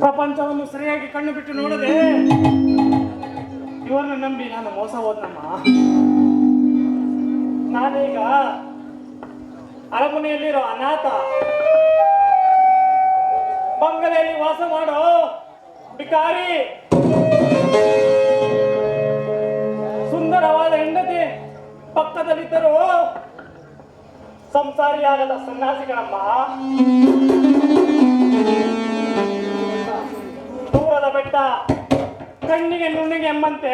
ಪ್ರಪಂಚವನ್ನು ಸರಿಯಾಗಿ ಕಣ್ಣು ಬಿಟ್ಟು ನೋಡದೆ ಇವರನ್ನ ನಂಬಿ ನಾನು ಮೋಸ ಹೋದ್ನಮ್ಮ. ನಾನೀಗ ಅರಮನೆಯಲ್ಲಿರೋ ಅನಾಥ ಬಂಗಲೆಯಲ್ಲಿ ವಾಸ ಮಾಡೋ ಬಿಕಾರಿ ಸುಂದರವಾದ ಹೆಂಡತಿ ಪಕ್ಕದಲ್ಲಿದ್ದರೂ ಸಂಸಾರಿಯಾಗದ ಸನ್ಯಾಸಿಗಳಮ್ಮ. ಬೆಟ್ಟ. ಕಣ್ಣಿಗೆ ನುಣ್ಣಿಗೆ ಎಂಬಂತೆ.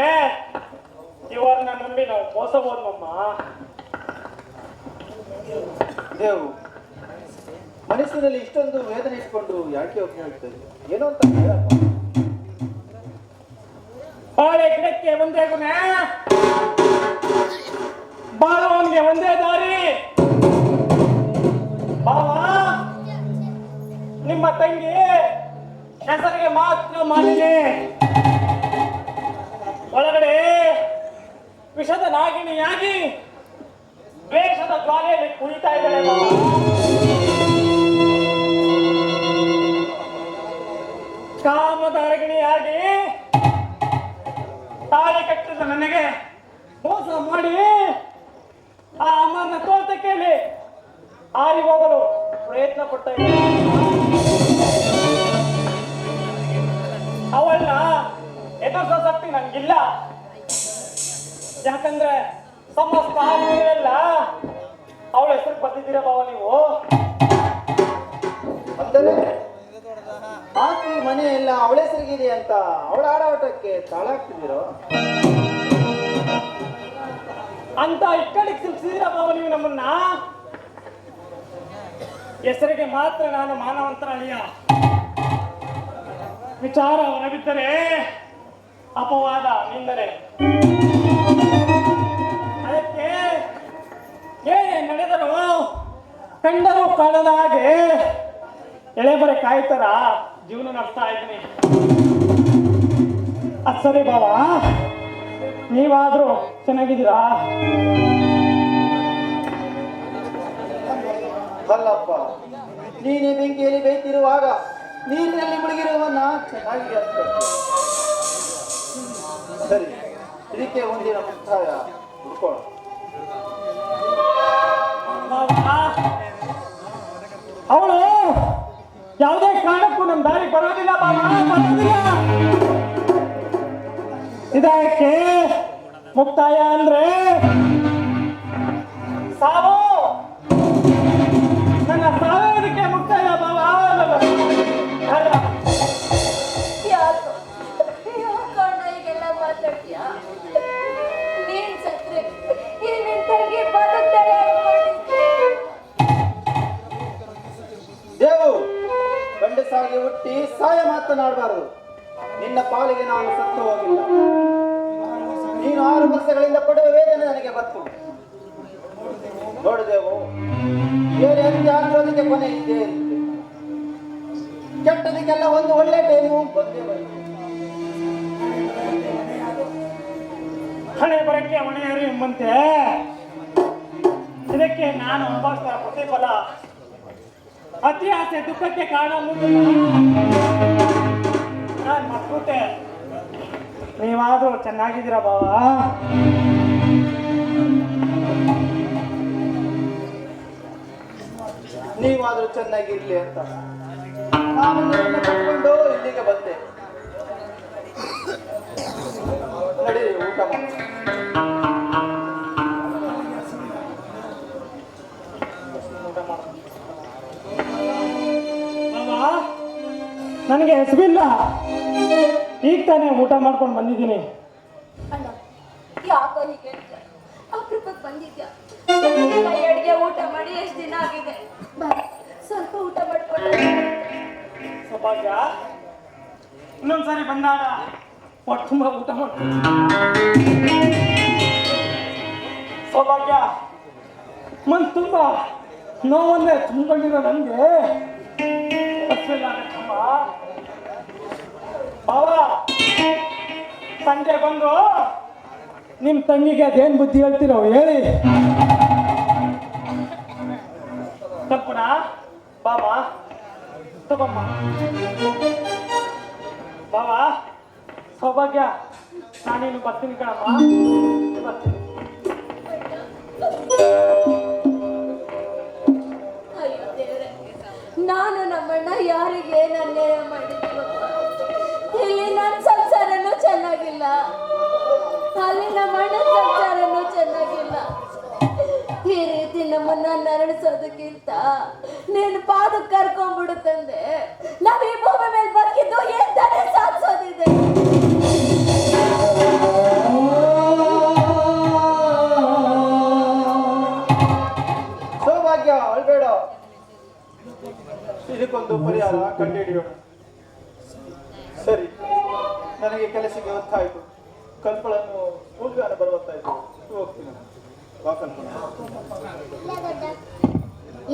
ಇವರನ್ನ ನಂಬಿ ನಾವು ಮೋಸ ಹೋದ್ವಮ್ಮ. ದೇವು ಮನಸ್ಸಿನಲ್ಲಿ ಇಷ್ಟೊಂದು ವೇದನೆ ಇಟ್ಕೊಂಡು ಯಾಕೆ ಆಗ್ತದೆ ಏನೋ ಅಂತ ಬಾಳೆ ಗಿಡಕ್ಕೆ ಒಂದೇ ಗುಣ. ಬಾಳವನ್ಗೆ ಒಂದೇ ದಾರಿ. ಬಾವ ನಿಮ್ಮ ತಂಗಿ ಹೆಸರಿಗೆ ಮಾತ್ರ ಮಾಡಿದೆ ಒಳಗಡೆ ವಿಷದ ನಾಗಿಣಿಯಾಗಿ ದ್ವೇಷದ ಜ್ವಾಲೆಯಲ್ಲಿ ಅಂತ ಅವಳ ಆಡಾಟಕ್ಕೆ ತಾಳ ಹಾಕ್ತಿದ್ದೀರೋ ಅಂತ ಇಕ್ಕಡಿಗೆ ಸಿಲ್ಸಿದಿರ ಬಾಬು ನೀವು ನಮ್ಮನ್ನ? ಹೆಸರಿಗೆ ಮಾತ್ರ ನಾನು ಮಾನವಂತರ ಅಳಿಯ ವಿಚಾರ ಹೊರಬಿದ್ದರೆ ಅಪವಾದ ನಿಂದರೆ. ಅದಕ್ಕೆ ಏನೇ ನಡೆದರು ಕಂಡರು ಕಾಣದ ಹಾಗೆ ಎಳೆಬರೆ ಕಾಯ್ತಾರ ಜೀವನ ನಡೆಸ್ತಾ ಇದ್ದೀನಿ. ಅದ್ ಸರಿ ಬಾವಾ ನೀವಾದ್ರೂ ಚೆನ್ನಾಗಿದ್ದೀರಾ? ಅಲ್ಲಪ್ಪ, ನೀನೇ ಬೆಂಕಿಯಲ್ಲಿ ಬೇಯ್ತಿರುವಾಗ ನೀರಿನಲ್ಲಿ ಮುಳುಗಿರುವವನ್ನ ಚೆನ್ನಾಗಿ ಸರಿ, ಇದಕ್ಕೆ ಒಂದಿನ ಮುಕ್ತಾಯ. ಹುಡ್ಕೋಣ. ಇದಕ್ಕೆ ಮುಕ್ತಾಯ ಅಂದ್ರೆ? ಸಾವು? ನನ್ನ ಸಾವೇದಕ್ಕೆ ಮುಕ್ತಾಯ. ದೇವು ಗಂಡಸಾಗಿ ಹುಟ್ಟಿ ಸಾಯ ಮಾತನಾಡಬಾರದು. ನಿನ್ನ ಪಾಲಿಗೆ ನಾನು ಸತ್ತು ಹೋಗಿಲ್ಲ ನೀನು ಆರು ವರ್ಷಗಳಿಂದ ಪಡೆಯುವ ವೇದನೆ ನನಗೆ ಗೊತ್ತು. ನೋಡಿದೆವು ದೇವು ಬೇರೆ ಅಂತ್ಯ ಕೊನೆ ಇದೆ ಕೆಟ್ಟದಕ್ಕೆಲ್ಲ ಒಂದು ಒಳ್ಳೆ ಟೈಮು ಬರುತ್ತೆ ಹಣೆ ಬರಕ್ಕೆ ಹೊಣೆಯರು ಎಂಬಂತೆ. ಇದಕ್ಕೆ ನಾನು ಅನುಭವಿಸ್ತಾ ಪ್ರತಿಫಲ. ಅತಿ ಆಸೆ ದುಃಖಕ್ಕೆ ಕಾರಣ ನಾನು ಮಕ್ಕುತ್ತೆ ನೀವಾದ್ರೂ ಚೆನ್ನಾಗಿದ್ದೀರಾ ಬಾವ? ನೀವಾದ್ರೂ ಚೆನ್ನಾಗಿರ್ಲಿ ಅಂತ. ನಾನು ಕಟ್ಕೊಂಡು ಇಲ್ಲಿಗೆ ಬಂದೆ. ನಡಿ ಊಟ ನನಗೆ ಹೆಸರಿಲ್ಲ. ಈಗ ತಾನೇ ಊಟ ಮಾಡ್ಕೊಂಡು ಬಂದಿದ್ದೀನಿ. ಅಣ್ಣ ಯಾಕೋ ಹೀಗೆ? ಅಪರೂಪಕ್ಕೆ ಬಂದಿದ್ಯಾ? ಅಡಿಗೆ ಊಟ ಮಾಡಿ ಎಷ್ಟು ದಿನ ಆಗಿದೆ? ಬಾ ಸ್ವಲ್ಪ ಊಟ ಮಾಡ್ಕೊಂಡು ಸೌಭಾಗ್ಯ ಇನ್ನೊಂದ್ಸರಿ ಬಂದಾಗ ಹೊಟ್ಟೆ ತುಂಬ ಊಟ ಮಾಡ್ತೀನಿ ಸೌಭಾಗ್ಯ ಮನ್ ತುಂಬ ನೋವನ್ನೇ ತುಂಬಿಕೊಂಡಿರೋ ನಂಗೆ. ಆಗತ್ತಮ್ಮ ಸಂಜೆ ಬಂದು ನಿಮ್ಮ ತಂಗಿಗೆ ಅದೇನು ಬುದ್ಧಿ ಹೇಳ್ತೀರೋ ಹೇಳಿ. ತಪ್ಪುಣ ಬಾಬಾ, ತಗೊಮ್ಮ. ಬಾಬಾ, ಸೌಭಾಗ್ಯ ನಾನೇನು ಬರ್ತೀನಿ ಕಣಮ್ಮ. ನಾವ್ ಈ ಭೂಮಿ ಮೇಲೆ ಬದುಕಿದ್ದು ಏನ್ ತಾನೇ ಸಾಧಿಸೋದಿದೆ ಸೌಭಾಗ್ಯ ಅಳ್ಬೇಡ. ಇದಕ್ಕೊಂದು ಪರಿಹಾರ ಕಂಡುಹಿಡಿಯೋಣ. ಸರಿ ನನಗೆ ಕೆಲಸಕ್ಕೆ ಹೊತ್ತಾಯಿತು. ಕಲ್ಪಳನ್ನು ಸ್ಕೂಲ್ಗಾನ ಬರುವತ್ತಾಯಿತು ಹೋಗ್ತೀನಿ ಬಾ ಕಲ್ಪನಾ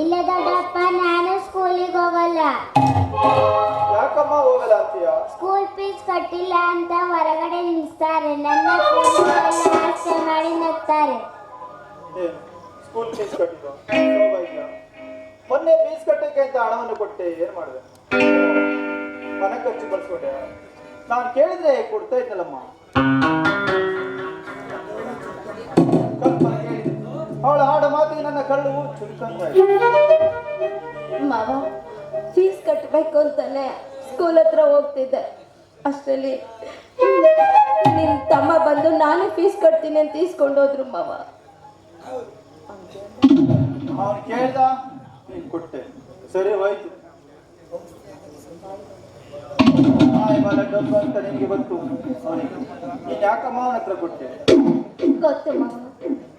ಇಲ್ಲ ದೊಡ್ಡಪ್ಪ ನಾನು ಸ್ಕೂಲಿಗೆ ಹೋಗಲ್ಲ. ಯಾಕಮ್ಮ ಹೋಗಲ್ಲ ಅಂತೀಯ? ಸ್ಕೂಲ್ ಫೀಸ್ ಕಟ್ಟಿಲ್ಲ ಅಂತ ಹೊರಗಡೆ ನಿಲ್ಲಿಸ್ತಾರೆ ನನ್ನ ಹಾಸ್ಯ ಮಾಡಿ ನಗ್ತಾರೆ. ಸ್ಕೂಲ್ ಫೀಸ್ ಕಟ್ಟಿದ್ದು? ಮೊನ್ನೆ ಫೀಸ್ ಕಟ್ಟಕ್ಕೆ ಅಂತ ಹಣವನ್ನು ಕೊಟ್ಟೆ ಏನ್ ಮಾಡಿದೆ? ಮನೆ ಖರ್ಚು ಬಳಸ್ಕೊಂಡೆ ನಾನು ಕೇಳಿದ್ರೆ ಕೊಡ್ತಾ ಇದ್ದಲ್ಲಮ್ಮ ಅವಳ ಹಾಡು ಮಾತಿಗೆ ಚುರುಕಂತ ಮಾವ ಫೀಸ್ ಕಟ್ಟಬೇಕು ಅಂತಾನೆ ಸ್ಕೂಲ್ ಹತ್ರ ಹೋಗ್ತಿದ್ದೆ. ಅಷ್ಟರಲ್ಲಿ ನಿನ್ನ ತಮ್ಮ ಬಂದು ನಾನೇ ಫೀಸ್ ಕಟ್ತೀನಿ ಅಂತ ಈಸ್ಕೊಂಡು ಹೋದ್ರು ಮಾವ. ಅವ್ನು ಕೇಳ್ದ ನೀನು ಕೊಟ್ಟೆ. ಸರಿ ಹೋಯ್ತು. ಡಬ್ಬು ಅಂತ ನಿನಗೆ ಗೊತ್ತು. ಅವನಿಗೆ. ನೀನು ಯಾಕಮ್ಮ ಅವನ ಹತ್ರ ಕೊಟ್ಟೆ? ಗೊತ್ತು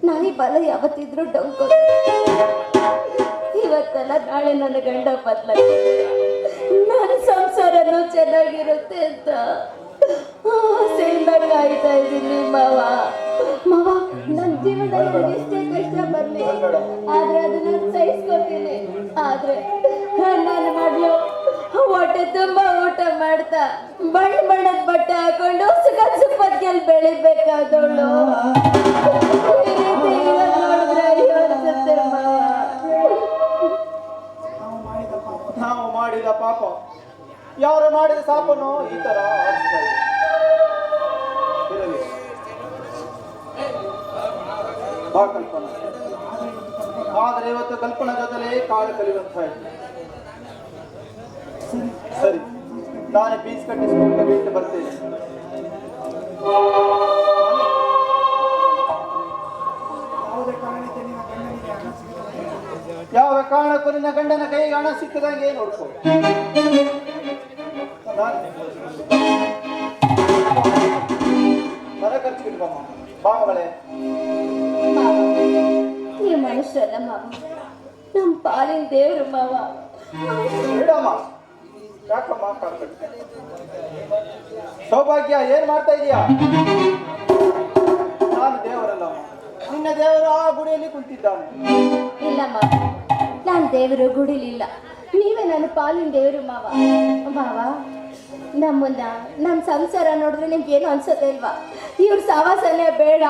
ನಾಯಿ ಬಲ ಯಾವತ್ತಿದ್ರು ಡೊಂಕು. ಇವತ್ತಲ್ಲ ನಾಳೆ ನನ್ನ ಗಂಡ ಬದಲ ನನ್ನ ಸಂಸಾರನೂ ಚೆನ್ನಾಗಿರುತ್ತೆ ಅಂತ ಆಸೆಯಿಂದ ಕಾಯ್ತಾ ಇದ್ದೀನಿ ಮಾವ. ಮಾವ ನನ್ನ ಜೀವನದಲ್ಲಿ ಎಷ್ಟೇ ಕಷ್ಟ ಬರಲಿ ಆದ್ರೆ ಅದನ್ನ ಸಹಿಸ್ಕೊತೀನಿ. ಆದ್ರೆ ನಾನು ಮಗಳು ಹೊಟ್ಟೆ ತುಂಬಾ ಊಟ ಮಾಡ್ತಾ ಬಣ್ಣ ಬಣ್ಣದ ಬಟ್ಟೆ ಹಾಕೊಂಡು ಸುಖ ಸುಪ್ಪತ್ತಿಗೆಲ್ಲಿ ಬೆಳಿಬೇಕಾದವಳು. ನಾವು ಮಾಡಿದ ಪಾಪ. ಯಾರು ಮಾಡಿದ ಸಾಪನು ಈ ತರ ಕಲ್ಪನಾ. ಆದ್ರೆ ಇವತ್ತು ಕಲ್ಪನಾ ಕಾಳು ಕಾಲ ಕಲಿಯುವಂತಾಯ್ತು ಸರಿ ನಾನು ಕಟ್ಟಿ ಸ್ಕೂಲ್ ಬಿಟ್ಟು ಬರ್ತೇನೆ. ಯಾವ ಕಾರಣಕ್ಕೂ ನಿನ್ನ ಗಂಡನ ಕೈಗೆ ಹಣ ಸಿಕ್ಕದಂಗೆ ನೋಡ್ಕೋ ಮನುಷ್ಯ ಮನೆ ಖರ್ಚು ಇಟ್ಕೊಮ್ಮ ಮಾವ ನಮ್ಮ ಪಾಲಿನ ದೇವರು ಮಾವ. ಬಿಡಮ್ಮ ಸೌಭಾಗ್ಯ ಏನ್ ಮಾಡ್ತಾ ಇದೀಯಾ? ನಾನು ದೇವರಲ್ಲ ನಿನ್ನ ದೇವರು ಆ ಗುಡಿಯಲ್ಲಿ ಕುಂತಿದ್ದಾನೆ. ಇಲ್ಲಮ್ಮ ನಾನು ದೇವರು ಗುಡಿಲಿಲ್ಲ ನೀವೇ ನನ್ನ ಪಾಲಿನ ದೇವರು ಮಾವ. ಮಾವ ನಮ್ಮನ್ನ ನಮ್ಮ ಸಂಸಾರ ನೋಡಿದ್ರೆ ನಿಮ್ಗೆ ಏನು ಅನ್ಸುತ್ತೆ ಇಲ್ವಾ ಇವ್ರ ಸವಾಸನೆ ಬೇಡ.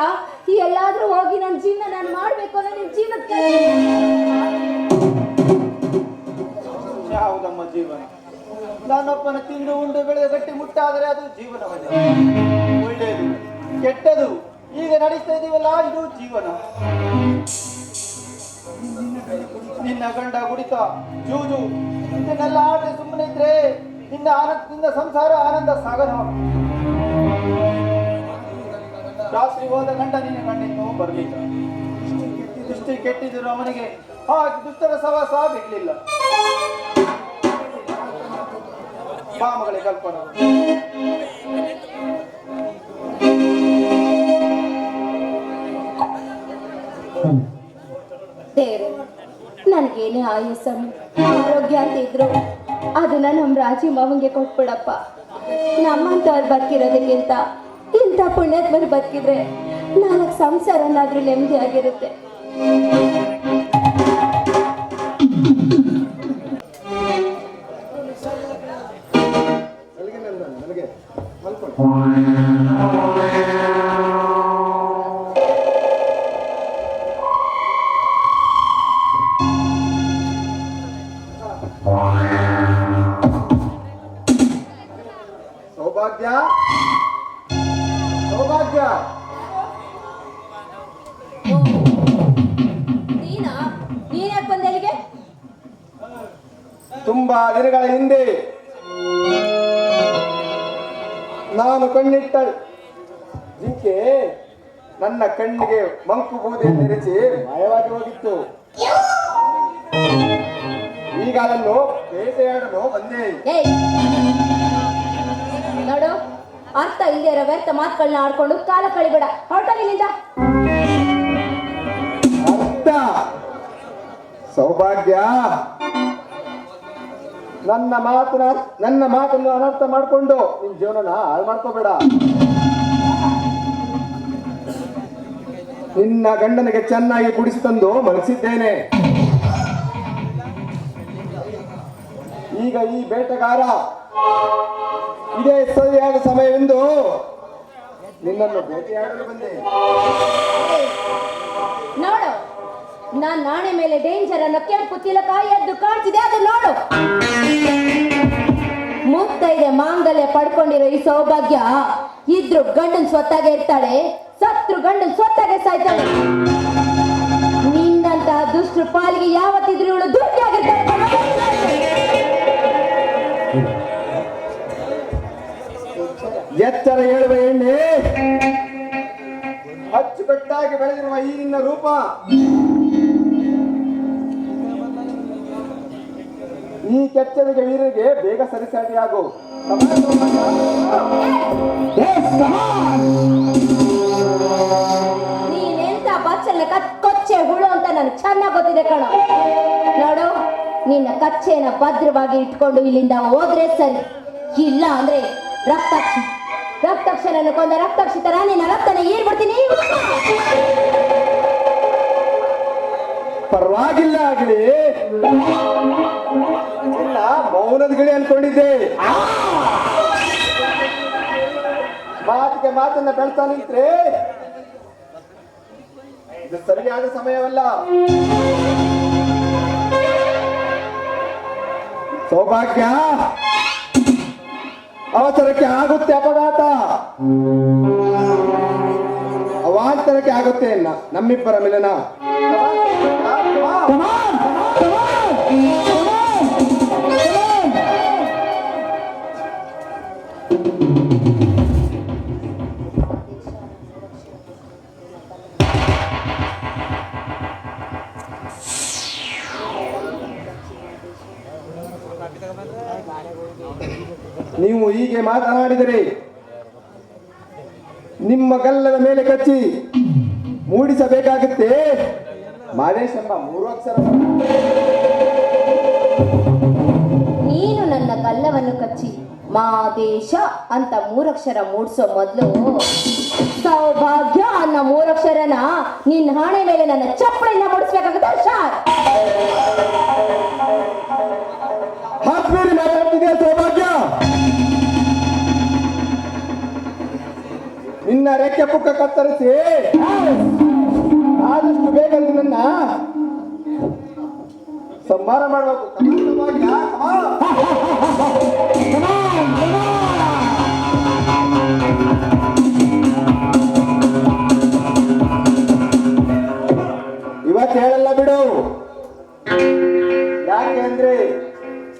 ಈ ಎಲ್ಲಾದ್ರೂ ಹೋಗಿ ನನ್ನ ಜೀವನ ನಾನು ಮಾಡ್ಬೇಕು ಅಂದ್ರೆ ನಿಮ್ಮ ಜೀವನಕ್ಕೆ. ಯಾವುದಮ್ಮ ಜೀವನ? ನಾನೊಬ್ಬನ ತಿಂದು ಉಂಡು ಬೆಳೆದ ಗಟ್ಟಿ ಮುಟ್ಟಾದರೆ ಅದು ಜೀವನವಲ್ಲ. ಒಳ್ಳೆಯದು, ಕೆಟ್ಟದು, ಈಗ ನಡೆಸ್ತಾ ಇದೀವಲ್ಲ, ಇದು ಜೀವನ. ನಿನ್ನ ಗಂಡ ಕುಡಿತ ಜೂಜು ಇದನ್ನೆಲ್ಲ ಆಟ ಸುಮ್ಮನೆ ಇದ್ರೆ ನಿನ್ನ ಆನಂದ, ನಿನ್ನ ಸಂಸಾರ ಆನಂದ ಸಾಗರ ರಾತ್ರಿ ಹೋದ ಗಂಡ ನಿನ್ನ ಗಂಡಿನ್ನು ಬರಲಿಲ್ಲ. ದೃಷ್ಟಿ ಕೆಟ್ಟಿದ್ರು ಅವನಿಗೆ ಆ ದುಷ್ಟರ ಸವಾಸ ಬಿಡ್ಲಿಲ್ಲ ಬಾ ಮಗಳೇ ನನ್ಗೇನೇ ಆಯುಸ್ಸನ್ನು? ಆರೋಗ್ಯ ಅಂತ ಇದ್ರು, ಅದನ್ನ ನಮ್ಮ ರಾಜಿ ಮಾವಂಗೆ ಕೊಟ್ಬಿಡಪ್ಪ. ನಮ್ಮಂತವ್ರು ಬದುಕಿರೋದಕ್ಕಿಂತ ಇಂಥ ಪುಣ್ಯಾತ್ಮರು ಬದುಕಿದ್ರೆ ನಾಲ್ಕು ಸಂಸಾರನಾದ್ರೂ ನೆಮ್ಮದಿ ಆಗಿರುತ್ತೆ. ಸೌಭಾಗ್ಯ ಸೌಭಾಗ್ಯ ನೀನಾ ನೀನ್ಯಾಕೆ ಬಂದೆ ಅಲ್ಲಿಗೆ ತುಂಬಾ ದಿನಗಳ ಹಿಂದೆ ನಾನು ಕಣ್ಣಿಟ್ಟ ಜಿಂಕೆ ನನ್ನ ಕಣ್ಣಿಗೆ ಮಂಕು ಬೂದೆಯನ್ನು ಎರಚಿ ಮಾಯವಾಗಿ ಹೋಗಿತ್ತು. ಈಗ ಅದನ್ನು ಬೇಟೆಯಾಡಲು ಬಂದೆ. ನೋಡು ಅರ್ಥ ಇಲ್ಲದೆ ಇರೋ ವ್ಯರ್ಥ ಮಾತುಗಳನ್ನ ಆಡ್ಕೊಂಡು ಕಾಲ ಕಳಿಬೇಡ. ಹೊರಟೋಗಿಲ್ಲಿಂದ. ಅರ್ಥ. ಸೌಭಾಗ್ಯ. ನನ್ನ ಮಾತನ್ನ ನನ್ನ ಮಾತನ್ನು ಅನರ್ಥ ಮಾಡಿಕೊಂಡು ನಿನ್ನ ಜೀವನನ ಹಾಳು ಮಾಡ್ಕೋಬೇಡ. ನಿನ್ನ ಗಂಡನಿಗೆ ಚೆನ್ನಾಗಿ ಕುಡಿಸಿ ತಂದು ಮನಸ್ಸಿದ್ದೇನೆ ಈಗ ಈ ಬೇಟೆಗಾರ ಇದೇ ಸರಿಯಾದ ಸಮಯವೆಂದು ನಿನ್ನನ್ನು ಭೇಟಿಯಾಡಲು ಬಂದೆ. ನೋಡು ನಾನ್ ನಾಣೆ ಮೇಲೆ ಡೇಂಜರ್ ಅನ್ನ ಕೆಂಪು ತಿಲಕ ಎದ್ದು ಕಾಣ್ತಿದೆ, ಅದು ನೋಡು. ಮುತ್ತೈದೆ ಮಾಂಗಲ್ಯ ಪಡ್ಕೊಂಡಿರೋ ಈ ಸೌಭಾಗ್ಯ ಇದ್ರು ಗಂಡನ್ ಸ್ವತ್ತಾಗೆ ಇರ್ತಾಳೆ, ಸತ್ರು ಗಂಡನ್ ಸ್ವತ್ತಾಗೆ ಸಾಯ್ತಾಳೆ. ನಿನ್ನಂತ ದುಷ್ಟ್ರ ಪಾಲಿಗೆ ಯಾವತ್ತಿದ್ರು ಇವಳು ಎಚ್ಚರ ಹೇಳುವ ಎಣ್ಣೆ. ಅಚ್ಚುಕಟ್ಟಾಗಿ ಬೆಳೆದಿರುವ ಈ ನಿನ್ನ ರೂಪ. ಈ ಕೆಚ್ಚರಿಗೆ ವೀರರಿಗೆ ಬೇಗ ಸರಿಸಾಟಿಯಾಗು ನೀನೆಂತ ಬಚ್ಚಲ್ನ ಕಚ್ಚೆ ಕೊಚ್ಚೆ ಹುಳು ಅಂತ ನನಗೆ ಚೆನ್ನಾಗಿ ಗೊತ್ತಿದೆ ಕಣ. ನೋಡು ನಿನ್ನ ಕಚ್ಚೆನ ಭದ್ರವಾಗಿ ಇಟ್ಕೊಂಡು ಇಲ್ಲಿಂದ ಹೋದ್ರೆ ಸರಿ. ಇಲ್ಲ ಅಂದ್ರೆ ರಕ್ತಾಕ್ಷಿ. ರಕ್ತಾಕ್ಷನ ಕೊಂದ ರಕ್ತಕ್ಷಿತರ ನಿನ್ನ ರಕ್ತನ ಏರ್ಬಿಡ್ತೀನಿ ಪರವಾಗಿಲ್ಲ ಆಗಲಿ. ಇಲ್ಲ, ಮೌನದ ಗಿಳಿ ಅನ್ಕೊಂಡಿದ್ದೆ. ಮಾತಿಗೆ ಮಾತನ್ನ ಬೆಳ್ತಾ ನಿಂತ್ರೆ. ಇದು ಸರಿಯಾದ ಸಮಯವಲ್ಲ. ಸೌಭಾಗ್ಯ. ಅವಸರಕ್ಕೆ ಆಗುತ್ತೆ ಅಪಘಾತ. ಅವಾಂತರಕ್ಕೆ ಆಗುತ್ತೆ ಇಲ್ಲ ನಮ್ಮಿಬ್ಬರ ಮಿಲನ. ನೀವು ಹೀಗೆ ಮಾತನಾಡಿದರೆ ನಿಮ್ಮ ಗಲ್ಲದ ಮೇಲೆ ಕಚ್ಚಿ ಮೂಡಿಸಬೇಕಾಗುತ್ತೆ. ಮಾದೇಶ್ ಎಂಬ ಅಕ್ಷರ. ನೀನು ನನ್ನ ಗಲ್ಲವನ್ನು ಕಚ್ಚಿ ಮಾದೇಶ ಅಂತ ಮೂರಕ್ಷರ ಮೂಡಿಸೋ ಮೊದಲು ಸೌಭಾಗ್ಯ ಅನ್ನೋ ಮೂರಕ್ಷರನ ನಿನ್ನ ಹಾಣೆ ಮೇಲೆ ನನ್ನ ಚಪ್ಪಳಿನ ಮೂಡಿಸ್ಬೇಕಾಗುತ್ತೆ ಶಾರ್ ಹಾಕ್ಬೇಡಿ ಮಾತಾಡ್ತಿದೆ ಸೌಭಾಗ್ಯ. ನಿನ್ನ ರೆಕ್ಕೆ ಪುಕ್ಕ ಕತ್ತರಿಸಿ. ಆದಷ್ಟು ಬೇಗ ನಿನ್ನ ಸಂಹಾರ ಮಾಡಬೇಕು.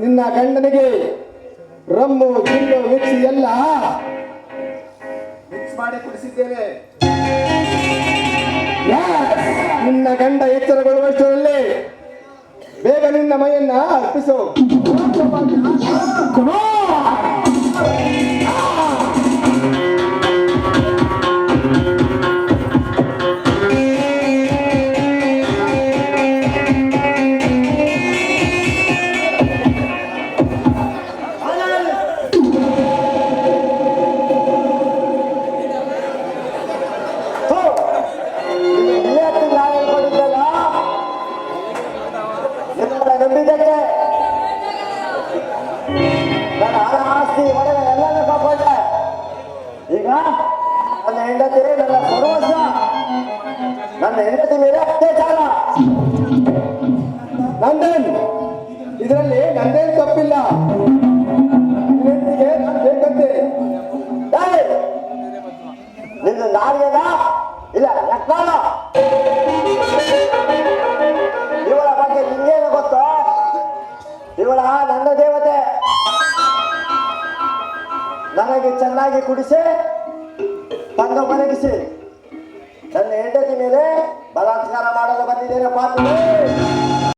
ನಿನ್ನ ಗಂಡನಿಗೆ ರಮ್ಮು ಜಿಲ್ಲು ಮಿಕ್ಸಿ ಎಲ್ಲ ಮಿಕ್ಸ್ ಮಾಡಿ ಕುಡಿಸಿದ್ದೇನೆ. ನಿನ್ನ ಗಂಡ ಎಚ್ಚರಗೊಳ್ಳುವಷ್ಟರಲ್ಲಿ ಬೇಗ ನಿನ್ನ ಮೈಯನ್ನ ಅರ್ಪಿಸು. ಇದರಲ್ಲಿ ನಂದೇನು ತಪ್ಪಿಲ್ಲ! ನಿನ್ನ ನಾಲ್ಗೆದ ಇಲ್ಲ ಲೆಕ್ಕಾಲ ಇವಳ ಬಗ್ಗೆ ನಿಂಗೇನು ಗೊತ್ತಾ? ಇವಳ ನನ್ನ ದೇವತೆ. ನನಗೆ ಚೆನ್ನಾಗಿ ಕುಡಿಸಿ ತಂದು ಮಲಗಿಸಿ. ನನ್ನ ಹೆಂಡತಿ ಮೇಲೆ ಬಲಾತ್ಕಾರ ಮಾಡಲು ಬಂದಿದ್ದೇನೆ ಪಾಪಿ